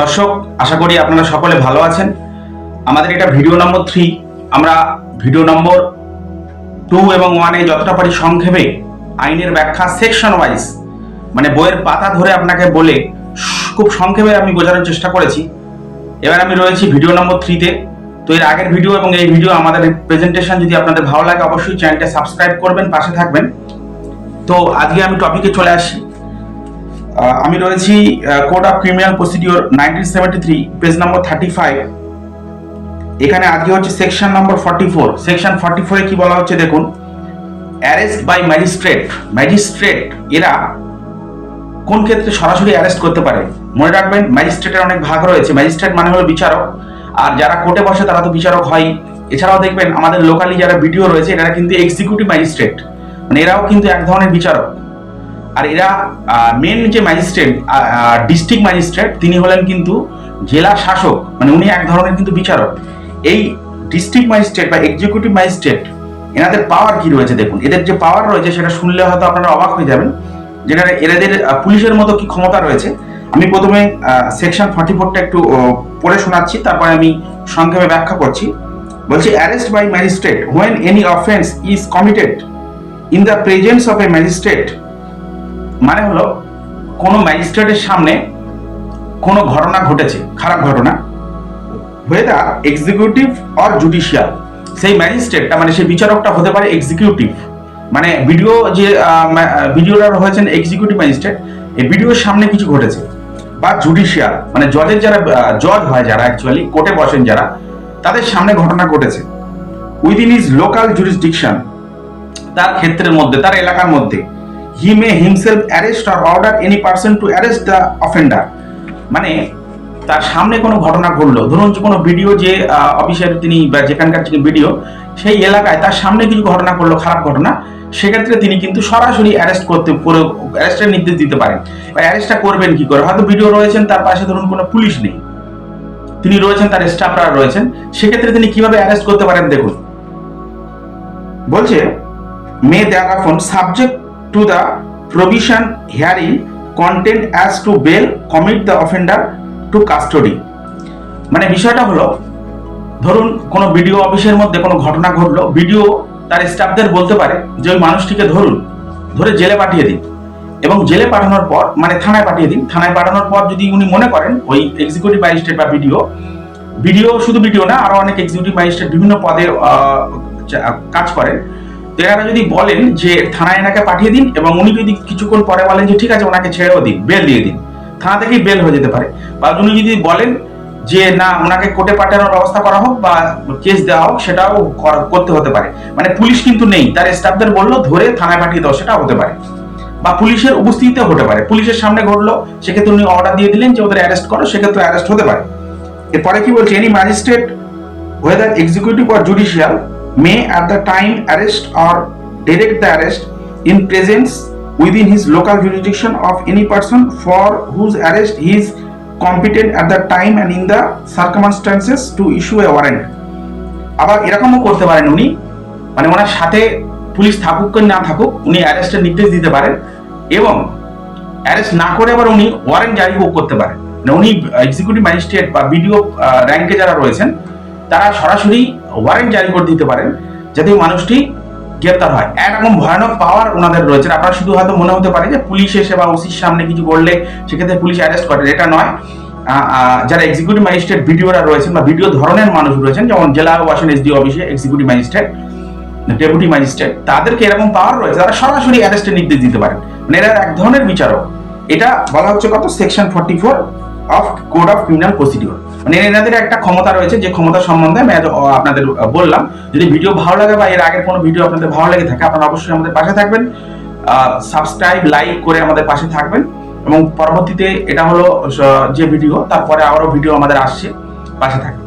দর্শক, আশা করি আপনারা সকলে ভালো আছেন। আমাদের এটা ভিডিও নম্বর থ্রি আমরা ভিডিও নম্বর টু এবং ওয়ানে যতটা পারি সংক্ষেপে আইনের ব্যাখ্যা সেকশন ওয়াইজ মানে বইয়ের পাতা ধরে আপনাকে বলে খুব সংক্ষেপে আমি বোঝানোর চেষ্টা করেছি। এবার আমি রয়েছি ভিডিও নম্বর থ্রিতে তো। এর আগের ভিডিও এবং এই ভিডিও আমাদের প্রেজেন্টেশন যদি আপনাদের ভালো লাগে, অবশ্যই চ্যানেলটা সাবস্ক্রাইব করবেন, পাশে থাকবেন। তো আজকে আমি টপিকে চলে আসি। আমি রয়েছি code of criminal procedure nineteen seventy three page number thirty five এখানে আজকে হচ্ছে section number forty four section forty ফোরে কি বলা হচ্ছে দেখুন? অ্যারেস্ট বাই ম্যাজিস্ট্রেট ম্যাজিস্ট্রেট এরা কোন ক্ষেত্রে সরাসরি অ্যারেস্ট করতে পারে? মনে রাখবেন ম্যাজিস্ট্রেটের অনেক ভাগ রয়েছে। ম্যাজিস্ট্রেট মানে হলো বিচারক। আর যারা কোর্টে বসে, তারা তো বিচারক হয় এছাড়াও দেখবেন, আমাদের লোকালি যারা ভিডিও রয়েছে এরা কিন্তু এক্সিকিউটিভ ম্যাজিস্ট্রেট মানে এরাও কিন্তু এক ধরনের বিচারক। আর এরা মেন যে ম্যাজিস্ট্রেট ডিস্ট্রিক্ট ম্যাজিস্ট্রেট তিনি হলেন কিন্তু জেলা শাসক মানে উনি এক ধরনের কিন্তু বিচারক। এই ডিস্ট্রিক্ট ম্যাজিস্ট্রেট বা এক্সিকিউটিভ ম্যাজিস্ট্রেট এনাদের পাওয়ার কি রয়েছে দেখুন। এদের যে পাওয়ার রয়েছে, সেটা শুনলে হয়তো আপনারা অবাক হয়ে যাবেন। যেটা এদের পুলিশের মতো কি ক্ষমতা রয়েছে? আমি প্রথমে সেকশন ফর্টি ফোরটা একটু পড়ে শোনাচ্ছি, তারপরে আমি সংক্ষেপে ব্যাখ্যা করছি। বলছি arrest by magistrate when any offence is committed in the presence of a magistrate মানে হলো, কোনো ম্যাজিস্ট্রেটের সামনে কোনো ঘটনা ঘটেছে, খারাপ ঘটনা ওয়েদার এক্সিকিউটিভ অর জুডিশিয়াল সেই ম্যাজিস্ট্রেটটা মানে সেই বিচারকটা হতে পারে এক্সিকিউটিভ মানে ভিডিও যে ভিডিওটা হয়েছেন এক্সিকিউটিভ ম্যাজিস্ট্রেট এই ভিডিওর সামনে কিছু ঘটেছে, বা জুডিশিয়াল মানে জজের যারা জজ হয় যারা অ্যাকচুয়ালি কোর্টে বসেন যারা, তাদের সামনে ঘটনা ঘটেছে। উইদিন ইজ লোকাল জুরিসডিকশন তার ক্ষেত্রের মধ্যে, তার এলাকার মধ্যে he may himself arrest or order any person to arrest the offender মানে তার সামনে কোনো ঘটনা ঘটলো। ধরুন কোনো ভিডিও যে অফিসের তিনি বা যেখানকার যিনি ভিডিও সেই এলাকায় তার সামনে কিছু ঘটনা করল খারাপ ঘটনা, সেক্ষেত্রে তিনি কিন্তু সরাসরি অ্যারেস্ট করতে, করে অ্যারেস্টের নির্দেশ দিতে পারেন। বা অ্যারেস্টটা করবেন কি করে? হয়তো ভিডিও রয়েছেন, তার পাশে ধরুন কোনো পুলিশ নেই। তিনি রয়েছেন, তার স্টাফরা রয়েছেন, সেক্ষেত্রে তিনি কীভাবে অ্যারেস্ট করতে পারেন দেখুন। বলছে may there subject to the provision hearing content as to bail commit the offender to custody মানে বিষয়টা হলো, ধরুন কোনো বিডিও অফিসের মধ্যে কোনো ঘটনা ঘটলো, বিডিও তার স্টাফদের বলতে পারে যে ওই মানুষটিকে ধরুন, ধরে জেলে পাঠিয়ে দিন। এবং জেলে পাঠানোর পর মানে থানায় পাঠিয়ে দিন। থানায় পাঠানোর পর যদি উনি মনে করেন, ওই এক্সিকিউটিভ ম্যাজিস্ট্রেট বা বিডিও বিডিও শুধু বিডিও না, আরও অনেক এক্সিকিউটিভ ম্যাজিস্ট্রেট বিভিন্ন পদে কাজ করেন। তো এনারা যদি বলেন যে থানায় এনাকে পাঠিয়ে দিন এবং উনি যদি কিছুক্ষণ পরে বলেন যে ঠিক আছে, ওনাকে ছেড়েও দিন, বেল দিয়ে দিন। থানা থেকেই বেল হয়ে যেতে পারে। বা উনি যদি বলেন যে না, ওনাকে কোর্টে পাঠানোর ব্যবস্থা করা হোক বা কেস দেওয়া হোক, সেটাও করা- করতে হতে পারে। মানে পুলিশ কিন্তু নেই। তার স্টাফদের বলল, ধরে থানায় পাঠিয়ে দাও, সেটাও হতে পারে। বা পুলিশের উপস্থিতিতে হতে পারে। পুলিশের সামনে ঘটলো, সেক্ষেত্রে উনি অর্ডার দিয়ে দিলেন যে ওদের অ্যারেস্ট করো, সেক্ষেত্রে অ্যারেস্ট হতে পারে। এরপরে কি বলছে? Any magistrate whether executive or judicial may at the time arrest or direct the arrest in presence within his local jurisdiction of any person for whose arrest he is competent at the time and in the circumstances to issue a warrant আবার এরকমও করতে পারেন উনি মানে ওনার সাথে police থাকুক না থাকুক উনি অ্যারেস্টের নির্দেশ দিতে পারেন এবং অ্যারেস্ট না করে আবার উনি ওয়ারেন্ট জারি করতে পারেন মানে উনি এক্সিকিউটিভ ম্যাজিস্ট্রেট বা বিডিও র্যাঙ্কে যারা রয়েছেন তারা সরাসরি ওয়ারেন্ট জারি করে দিতে পারেন, যাতে মানুষটি গ্রেপ্তার হয়। একরকম ভয়ানক পাওয়ার ওনাদের রয়েছে। আপনার শুধু হয়তো মনে হতে পারে যে পুলিশ এসে বা ওসির সামনে কিছু করলে সেক্ষেত্রে পুলিশ অ্যারেস্ট করে। এটা নয়। যারা এক্সিকিউটিভ ম্যাজিস্ট্রেট ভিডিওরা রয়েছেন বা ভিডিও ধরনের মানুষ রয়েছেন, যেমন জেলা ওয়াশন এসডি অফিসে এক্সিকিউটিভ ম্যাজিস্ট্রেট ডেপুটি ম্যাজিস্ট্রেট তাদেরকে এরকম পাওয়ার রয়েছে। তারা সরাসরি অ্যারেস্টের নির্দেশ দিতে পারেন। মানে এরা এক ধরনের বিচারক। এটা বলা হচ্ছে কত? Section forty four of code of criminal procedure মানে এনাদের একটা ক্ষমতা রয়েছে, যে ক্ষমতা সম্বন্ধে আমি আপনাদের বললাম। যদি ভিডিও ভালো লাগে বা এর আগের কোনো ভিডিও আপনাদের ভালো লেগে থাকে, আপনারা অবশ্যই আমাদের পাশে থাকবেন। সাবস্ক্রাইব লাইক করে আমাদের পাশে থাকবেন। এবং পরবর্তীতে এটা হলো যে ভিডিও তারপরে আবারও ভিডিও আমাদের আসছে, পাশে থাকবেন।